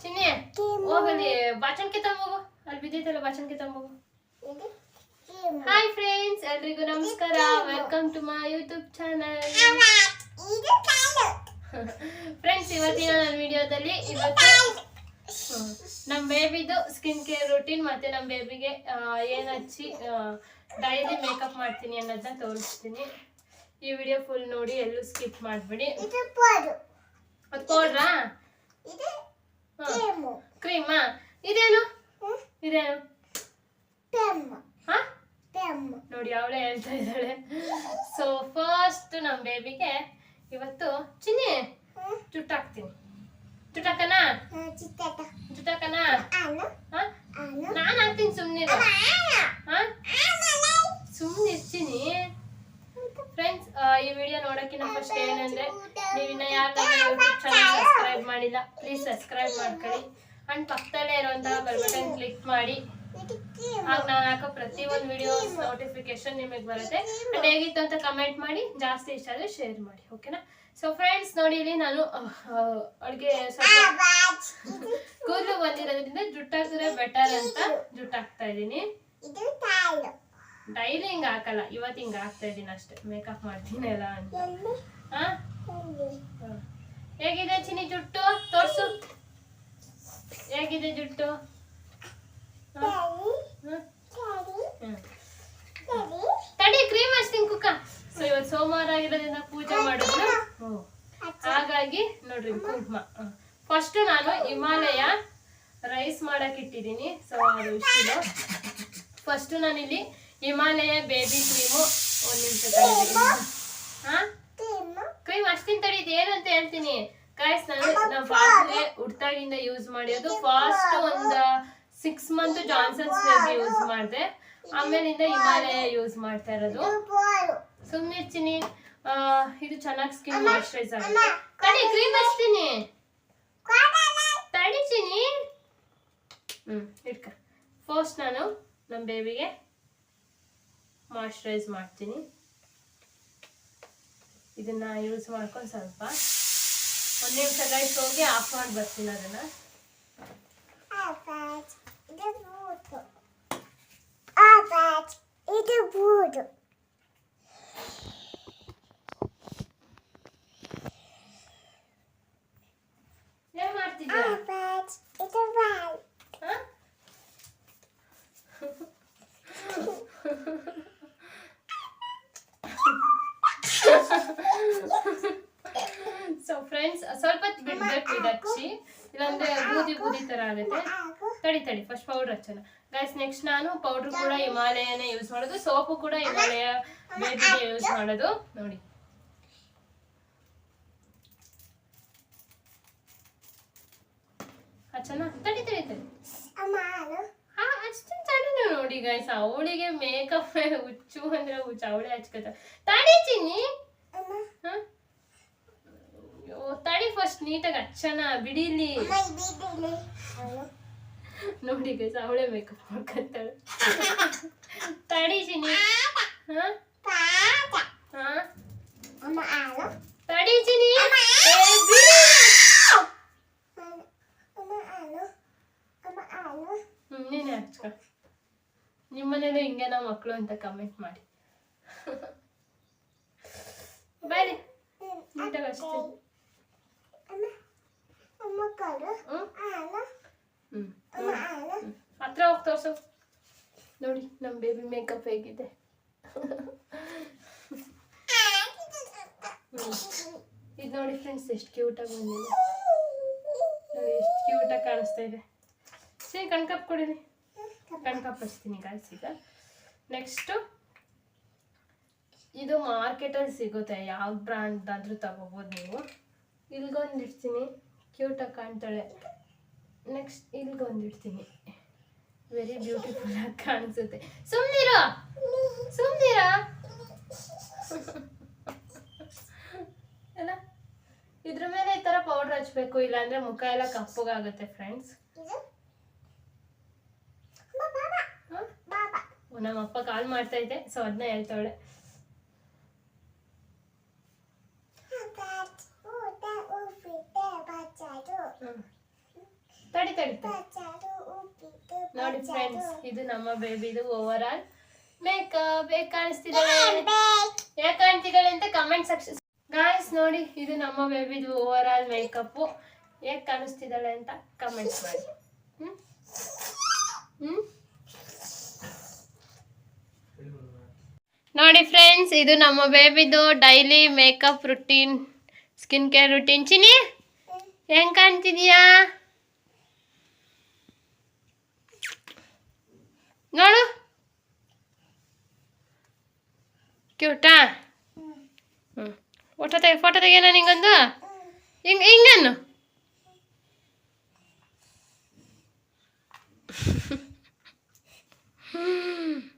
ಚಿನ್ನಿ ಹೋಗಲಿ ಬಾಚಣಿಕೆ ತಗೊಂಬೋಗು ಅಲ್ಲಿ ಬಿದ್ದೈತಲ್ಲ ಬಾಚಣಿಕೆ ತಗೊಂಬೋಗು hi friends ಎಲ್ರಿಗೂ ನಮಸ್ಕಾರ. Welcome to my YouTube channel friends ಇವತ್ತಿನ ನನ್ನ ವಿಡಿಯೋದಲ್ಲಿ ಇವತ್ತು ನಮ್ಮ ಬೇಬಿದು ಸ್ಕಿನ್ ಕೇರ್ ರೂಟೀನ್ ಮತ್ತೆ ನಮ್ಮ ಬೇಬಿಗೆ ಏನು ಹಚ್ಚಿ ಡೈಲಿ ಮೇಕಪ್ ಮಾಡ್ತೀನಿ ಅನ್ನೋದನ್ನ ತೋರಿಸ್ತೀನಿ. ಈ ವಿಡಿಯೋ ಫುಲ್ ನೋಡಿ ಎಲ್ಲೂ ಸ್ಕಿಪ್ ಮಾಡಬೇಡಿ. ಅದು ಕ್ರೀಮಾ? ಇದೇನು ಇದೇನು ಹಾ? ನೋಡಿ ಅವಳೇ ಹೇಳ್ತಾ ಇದ್ದಾಳೆ. ಸೊ ಫಸ್ಟ್ ನಮ್ಮ ಬೇಬಿಗೆ ಇವತ್ತು ಚಿನ್ನಿ ಜುಟ್ಟಾಕ್ತೀನಿ ಚುಟ್ಟಾಕನಾ ಜುಟ್ಟಾಕನಾ ಹಾ ನಾನು ಹಾಕ್ತೀನಿ ಸುಮ್ಮನೆ ಹಾ? ಸುಮ್ಮನೆ ಇರ್ತೀನಿ ಫ್ರೆಂಡ್ಸ್ ಈ ವಿಡಿಯೋ ನೋಡೋಕ್ಕಿಂತ ಫಸ್ಟ್ ಏನಂದ್ರೆ ನೀವು ಇನ್ನೂ ಯಾರು ನಮ್ಮ ಯೂಟ್ಯೂಬ್ ಚಾನಲ್ ಸಬ್ಸ್ಕ್ರೈಬ್ ಮಾಡಿಲ್ಲ ಪ್ಲೀಸ್ ಸಬ್ಸ್ಕ್ರೈಬ್ ಮಾಡ್ಕೊಳ್ಳಿ. ಅಂಡ್ ಪಕ್ಕದಲ್ಲೇ ಇರುವಂತಹ ಬೆಲ್ ಬಟನ್ ಕ್ಲಿಕ್ ಮಾಡಿ. ಆಗ ನಾನು ಹಾಕೋ ಪ್ರತಿಯೊಂದು ವಿಡಿಯೋಸ್ ನೋಟಿಫಿಕೇಶನ್ ನಿಮಗೆ ಬರುತ್ತೆ. ಅಂಡ್ ಹೇಗಿತ್ತು ಅಂತ ಕಮೆಂಟ್ ಮಾಡಿ ಜಾಸ್ತಿ ಇಷ್ಟ ಆದರೆ ಶೇರ್ ಮಾಡಿ ಓಕೆನಾ ಸೊ ಫ್ರೆಂಡ್ಸ್ ನೋಡಿ ಇಲ್ಲಿ ನಾನು ಅಡುಗೆ ಸ್ವಲ್ಪ ಕೂದಲು ಬಂದಿರೋದ್ರಿಂದ ಜುಟ್ಟಾಕಿದ್ರೆ ಬೆಟರ್ ಅಂತ ಜುಟ್ಟಾಕ್ತಾ ಇದ್ದೀನಿ. ಡೈಲಿ ಹಿಂಗೆ ಹಾಕಲ್ಲ? ಇವತ್ತು ಹಿಂಗೆ ಹಾಕ್ತಾ ಇದ್ದೀನಿ ಅಷ್ಟೇ. ಮೇಕಪ್ ಮಾಡ್ತೀನಿ ಎಲ್ಲ ಅಂತ. ಹಾ. ಹೇಗಿದೆ ಚಿನಿ ಜುಟ್ಟು? ತೋರ್ಸು. ಹೇಗಿದೆ ಜುಟ್ಟು. ತಡಿ ಕ್ರೀಮ್ ಹಚ್ತೀನಿ ಕುಕ್ಕ. ಸೊ ಇವತ್ತು ಸೋಮವಾರ ಆಗಿರೋದ್ರಿಂದ ಪೂಜೆ ಮಾಡಿದ್ರು. ಹಾಗಾಗಿ ನೋಡ್ರಿ ಕುಂಕುಮ. ಫಸ್ಟ್ ನಾನು ಹಿಮಾಲಯ ರೈಸ್ ಮಾಡಕ್ ಇಟ್ಟಿದ್ದೀನಿ. ಸೊ ಅದು ಫಸ್ಟ್ ನಾನಿಲ್ಲಿ ಹಿಮಾಲಯ ಬೇಬಿ ಕ್ರೀಮು. ಒಂದ್ ನಿಮಿಷ ಕ್ರೀಮ್ ಅಷ್ಟಿನ ತಡಿ ಏನಂತ ಹೇಳ್ತೀನಿ. ಗಾಯ್ಸ್ ನಾನು ನಮ್ಮ ಪಾಪುಗೆ ಹುಡ್ತಾಗಿಂದ ಯೂಸ್ ಮಾಡಿರೋದು ಫಾಸ್ಟ್ ಒಂದು six month Johnson's baby use ಮಾಡಿದೆ. ಆಮೇಲಿಂದ ಹಿಮಾಲಯ ಯೂಸ್ ಮಾಡ್ತಾ ಇರೋದು. ಸುಮ್ಮನೆ ಚಿನಿ ಇದು ಚೆನ್ನಾಗಿ ಸ್ಕಿನ್ ಮಾಯ್ಶ್ಚರೈಸ್ ಆಗುತ್ತೆ. ತಡಿ ಕ್ರೀಮ್ ಹಚ್ತೀನಿ. ತಡಿ ಚಿನಿ ಹ್ಮ್ ಇಟ್ಕ ಫಸ್ಟ್ ನಾನು ನಮ್ಮ ಬೇಬಿಗೆ ಮಾಯ್ಶ್ಚರೈಸ್ ಮಾಡ್ತೀನಿ. ಇದನ್ನ ಯೂಸ್ ಮಾಡ್ಕೊಂಡು ಸ್ವಲ್ಪ. ಒಂದು ನಿಮಿಷ ಗೈಸ್ ಹೋಗಿ ಆಫ್ ಮಾಡಿ ಬರ್ತೀನಿ ಅದನ್ನ ಇದು ಬೂದು ಏನ್ ಮಾಡ್ತಿದ್ಯಾ ಆಪಾಟ್ ಇದು ಬಾಲ್ ಹ? ಸೊ ಫ್ರೆಂಡ್ಸ್ ಸ್ವಲ್ಪ ಹೊತ್ತು ಬಿಡ್ಬೇಕು ಇದು ಹಚ್ಚಿ ಇಲ್ಲಾಂದ್ರೆ ಬೂದಿ ಬೂದಿ ತರ ಆಗುತ್ತೆ ತಡಿ ತಡಿ ಫಸ್ಟ್ ಪೌಡರ್ ಹಚ್ಚೋಣ. ಗೈಸ್ ನೆಕ್ಸ್ಟ್ ನಾನು ಪೌಡರ್ ಕೂಡ ಹಿಮಾಲಯನೇ ಯೂಸ್ ಮಾಡೋದು. ಸೋಪು ಕೂಡ ಹಿಮಾಲಯ ಬೇಬಿಗೆ ಯೂಸ್ ಮಾಡೋದು. ನೋಡಿ. ಹಚ್ಚೋಣ? ತಡಿ ತಡಿ ತಡಿ. ಹಾ ಅಷ್ಟು ನೋಡಿ ಗೈಸ್ ಅವಳಿಗೆ ಮೇಕಪ್ ಹುಚ್ಚು ಅಂದ್ರೆ ಹುಚ್ಚು. ಅವಳೇ ಹಚ್ಕೊತ. ತಡಿತೀನಿ ಚಿನ್ನಿ. ನೀಟಾಗಿ ಹಚ್ಚೋಣ ಬಿಡಿಲಿ. ನೋಡಿ ಗೈಸ್ ಅವಳೇ ಮೇಕಪ್ ಮಾಡ್ಕೊಂತಾಳೆ ತಡಿ ಚಿನ್ನಿ ಹಾ? ಪಾಟ ಹಾ? ಅಮ್ಮ ಆಳು ತಡಿ ಚಿನ್ನಿ ಏ, ಅಮ್ಮ ಆಳು ಅಮ್ಮ ಆಳು ಹ್ಮ್ ನೀನೇ ಹಿಂಗೆ ನಾವು ಮಕ್ಕಳು ಅಂತ ಕಮೆಂಟ್ ಮಾಡಿ. ಬಾಯ್ರಿ ನೀಟಾಗಿ ಹಚ್ತೀನಿ. ಹತ್ರ ಹೋಗಿ ತೋರ್ಸು. ನೋಡಿ ನಮ್ಮ ಬೇಬಿ ಮೇಕಪ್ ಹೇಗಿದೆ. ಇದು ನೋಡಿ ಫ್ರೆಂಡ್ಸ್ ಎಷ್ಟು ಕ್ಯೂಟಾಗಿ ಬಂದಿದೆ. ಎಷ್ಟು ಕ್ಯೂಟಾಗಿ ಕಾಣಿಸ್ತಾ ಇದೆ. ಸರಿ ಕಣ್ಕಪ್ ಕೊಡಿರಿ. ಕಣ್ಕಪ್ ಹಚ್ತೀನಿ ಗಾಯ್ಸ್ ಈಗ. ನೆಕ್ಸ್ಟು ಇದು ಮಾರ್ಕೆಟಲ್ಲಿ ಸಿಗುತ್ತೆ. ಯಾವ ಬ್ರ್ಯಾಂಡ್ ಆದರೂ ತಗೋಬೋದು ನೀವು. ಇಡ್ತೀನಿ ಕ್ಯೂಟಾಗಿ ಕಾಣ್ತಾಳೆ. ನೆಕ್ಸ್ಟ್ ಇಡ್ತೀನಿ ವೆರಿ ಬ್ಯೂಟಿಫುಲ್ ಆಗಿ ಕಾಣಿಸುತ್ತೆ. ಸುಮ್ಮನಿರೋ ಸುಮ್ನಿರ! ಅಲ್ಲ ಇದ್ರ ಮೇಲೆ ಈ ಥರ ಪೌಡ್ರ್ ಹಚ್ಬೇಕು ಇಲ್ಲಾಂದ್ರೆ ಮುಖ ಎಲ್ಲ ಕಪ್ಪಗಾಗುತ್ತೆ ಫ್ರೆಂಡ್ಸ್ ನಮ್ಮ ಅಪ್ಪ ಕಾಲ್ ಮಾಡ್ತಾ ಇದ್ದೆ ಸೊ ಅದನ್ನ ಹೇಳ್ತಾವಳೆ. ತಡಿತು ನೋಡಿ ಫ್ರೆಂಡ್ಸ್ ಇದು ನಮ್ಮ ಬೇಬಿದು ಓವರ್ ಆಲ್ ಮೇಕಪ್ ಹೇಗೆ ಕಾಣಿಸ್ತಿದ್ದಾಳೆ ಹೇಗೆ ಕಾಣ್ತಿದ್ದಾಳೆ ಅಂತ ಕಮೆಂಟ್ ಸೆಕ್ಷನ್ ಗಾಯ್ಸ್ ನೋಡಿ ಇದು ನಮ್ಮ ಬೇಬಿದು ಓವರ್ ಆಲ್ ಮೇಕಪ್ ಹೇಗೆ ಕಾಣಿಸ್ತಿದ್ದಾಳೆ ಅಂತ ಕಮೆಂಟ್ಸ್ ಮಾಡಿ. ಹ್ಮ್? ಹ್ಮ್? ನೋಡಿ ಫ್ರೆಂಡ್ಸ್ ಇದು ನಮ್ಮ ಬೇಬಿದು daily makeup routine skin care routine Chini ಹೆಂಗ್ ಕಾಣ್ತಿದ್ಯಾ? ನೋಡು. ಕ್ಯೂಟಾ ಹ್ಞೂ ಫೋಟೋ ತೆಗೆ ಫೋಟೋ ತೆಗೆನ ನಿಂಗೊಂದು ಹಿಂಗೆ ಹಿಂಗನ್ನು?